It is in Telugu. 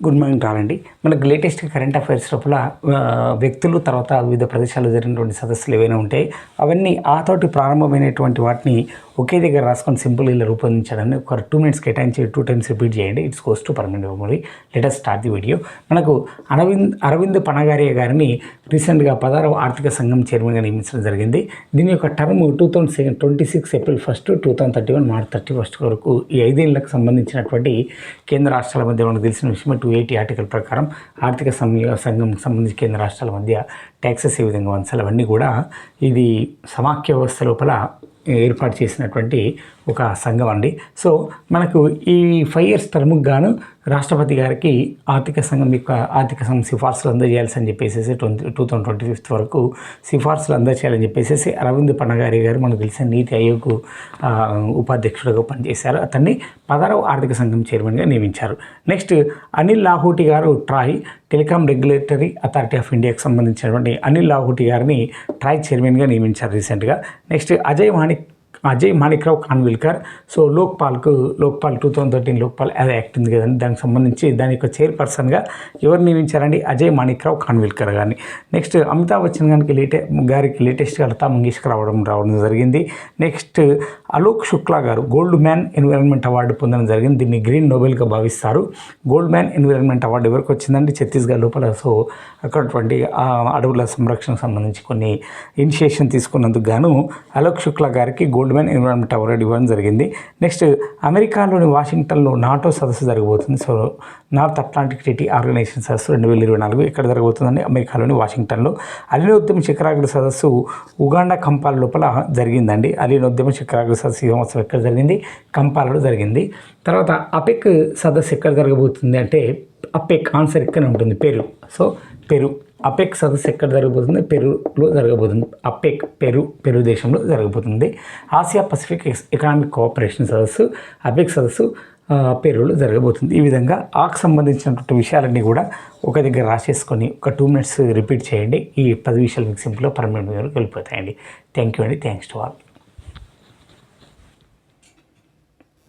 గుడ్ మార్నింగ్ రాలండి మనకు లేటెస్ట్ కరెంట్ అఫైర్స్ లోపల వ్యక్తులు తర్వాత వివిధ ప్రదేశాల్లో జరిగినటువంటి సదస్సులు ఏవైనా ఉంటాయి అవన్నీ ఆ తోటి ప్రారంభమైనటువంటి వాటిని ఒకే దగ్గర రాసుకొని సింపుల్ ఇలా రూపొందించడాన్ని ఒక టూ మినిట్స్ కేటాయించి టూ టైమ్స్ రిపీట్ చేయండి. It's goes to permanent memory later start the video మనకు అరవింద్ అరవింద్ పనగారియ గారిని రీసెంట్గా పదహారవ ఆర్థిక సంఘం చైర్మన్గా నియమించడం జరిగింది. దీని యొక్క term two thousand twenty six April first two thousand thirty one March thirty first వరకు ఈ ఐదేళ్ళకు సంబంధించినటువంటి కేంద్ర రాష్ట్రాల మధ్య మనకు తెలిసిన విషయమే టూ ఎయిటీ ఆర్టికల్ ప్రకారం ఆర్థిక సంఘం సంబంధించి కేంద్ర రాష్ట్రాల మధ్య ట్యాక్సెస్ ఏ విధంగా వంచాలి అవన్నీ కూడా ఇది సమాఖ్య వ్యవస్థ లోపల ఏర్పాటు చేసినటువంటి ఒక సంఘం అండి. సో మనకు ఈ ఫైవ్ ఇయర్స్ టర్మ్కి గాను రాష్ట్రపతి గారికి ఆర్థిక సంఘం యొక్క ఆర్థిక సంఘం సిఫార్సులు అందజేయాల్సి అని చెప్పేసి twenty two thousand twenty fifth వరకు సిఫార్సులు అందజేయాలని చెప్పేసి అరవింద్ పన్నగారి గారు మనకు తెలిసిన నీతి ఆయోగ్ ఉపాధ్యక్షుడిగా పనిచేశారు. అతన్ని పదహారవ ఆర్థిక సంఘం చైర్మన్గా నియమించారు. Next Anil Lahoti garu TRAI telecom regulatory authority of ఇండియాకి సంబంధించినటువంటి అనిల్ లాహోటి గారిని ట్రాయ్ చైర్మన్గా నియమించారు రీసెంట్గా. Next Ajay Vani Ajay Manikrao Khanwilkar so లోక్పాల్కు Lokpal two thousand thirteen Lokpal అది యాక్ట్ ఉంది కదండి. దానికి సంబంధించి దాని యొక్క చైర్పర్సన్గా ఎవరు నియమించారండి? అజయ్ మాణిక్రావు కాన్విల్కర్ గారిని. నెక్స్ట్ అమితాబ్ బచ్చన్ గారికి లేటే గారికి లేటెస్ట్గా లతా మంగేష్కర్ రావడం రావడం జరిగింది. నెక్స్ట్ అలోక్ శుక్లా గారు గోల్డ్ మ్యాన్ ఎన్విరాన్మెంట్ అవార్డు పొందడం జరిగింది. దీన్ని గ్రీన్ నోబెల్గా భావిస్తారు. గోల్డ్ మ్యాన్ ఎన్విరాన్మెంట్ అవార్డు ఎవరికి వచ్చిందంటే ఛత్తీస్గఢ్ లోపల. సో అక్కడటువంటి అడవుల సంరక్షణకు సంబంధించి కొన్ని ఇనిషియేషన్ తీసుకున్నందుకు గాను అలోక్ శుక్లా గారికి గోల్డ్ మ్యాన్ ఎన్విరాన్మెంట్ అవార్డు ఇవ్వడం జరిగింది. నెక్స్ట్ అమెరికాలోని వాషింగ్టన్లో నాటో సదస్సు జరగబోతుంది. So north Atlantic treaty organisation సదస్సు రెండు వేల ఇరవై నాలుగు ఎక్కడ జరగబోతుందండి అమెరికాలోని వాషింగ్టన్లో. అలీనోద్యమ శిఖరాగ్ర సదస్సు ఉగాండా కంపాల లోపల జరిగిందండి. అలీనోద్యమ శిఖరాగ్ర సదస్సు ఈ సంవత్సరం ఎక్కడ జరిగింది? కంపాలలో జరిగింది. తర్వాత అపెక్ సదస్సు ఎక్కడ జరగబోతుంది అంటే అపెక్ ఆన్సర్ ఇక్కడ ఉంటుంది. పెరు. So Peru. అపెక్ సదస్సు ఎక్కడ జరగబోతుంది? పెరులో జరగబోతుంది. అపెక్ పెరు పెరు దేశంలో జరగబోతుంది. ఆసియా పసిఫిక్ ఎకనామిక్ కోఆపరేషన్ సదస్సు అపెక్ సదస్సు పేరులు జరగబోతుంది. ఈ విధంగా ఆకు సంబంధించినటువంటి విషయాలన్నీ కూడా ఒక దగ్గర రాసేసుకొని ఒక టూ మినిట్స్ రిపీట్ చేయండి. ఈ పది విషయాలు మీకు సింపుల్గా పర్మనెంట్ వెళ్ళిపోతాయండి. థ్యాంక్ యూ అండి. Thanks to all.